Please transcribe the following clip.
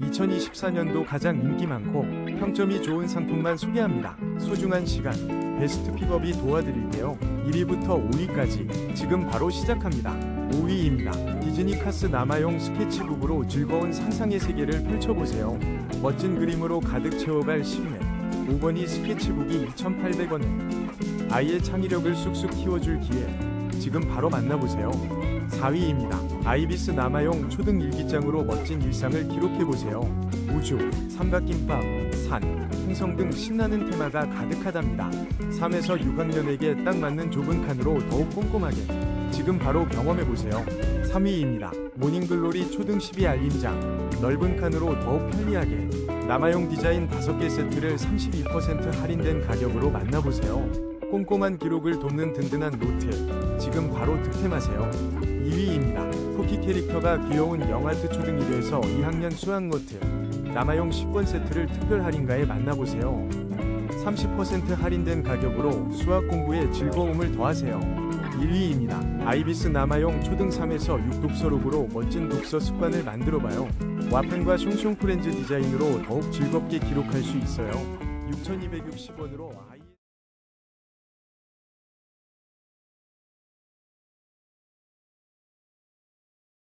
2024년도 가장 인기 많고 평점이 좋은 상품만 소개합니다. 소중한 시간, 베스트 픽업이 도와드릴게요. 1위부터 5위까지 지금 바로 시작합니다. 5위입니다. 디즈니 카스 남아용 스케치북으로 즐거운 상상의 세계를 펼쳐보세요. 멋진 그림으로 가득 채워갈 시그넷. 5번이 스케치북이 2,800원에 아이의 창의력을 쑥쑥 키워줄 기회. 지금 바로 만나보세요. 4위입니다. 아이비스 남아용 초등 일기장으로 멋진 일상을 기록해보세요. 우주, 삼각김밥, 산, 행성 등 신나는 테마가 가득하답니다. 3에서 6학년에게 딱 맞는 좁은 칸으로 더욱 꼼꼼하게 지금 바로 경험해보세요. 3위입니다. 모닝글로리 초등 12 알림장 넓은 칸으로 더욱 편리하게 남아용 디자인 5개 세트를 32% 할인된 가격으로 만나보세요. 꼼꼼한 기록을 돕는 든든한 노트 지금 바로 득템하세요. 2위입니다. 토끼 캐릭터가 귀여운 영아트 초등 1에서 2학년 수학 노트 남아용 10권 세트를 특별 할인가에 만나보세요. 30% 할인된 가격으로 수학 공부에 즐거움을 더하세요. 1위입니다. 아이비스 남아용 초등 3에서 6 독서록으로 멋진 독서 습관을 만들어봐요. 와펜과 숑숑 프렌즈 디자인으로 더욱 즐겁게 기록할 수 있어요. 6,260원으로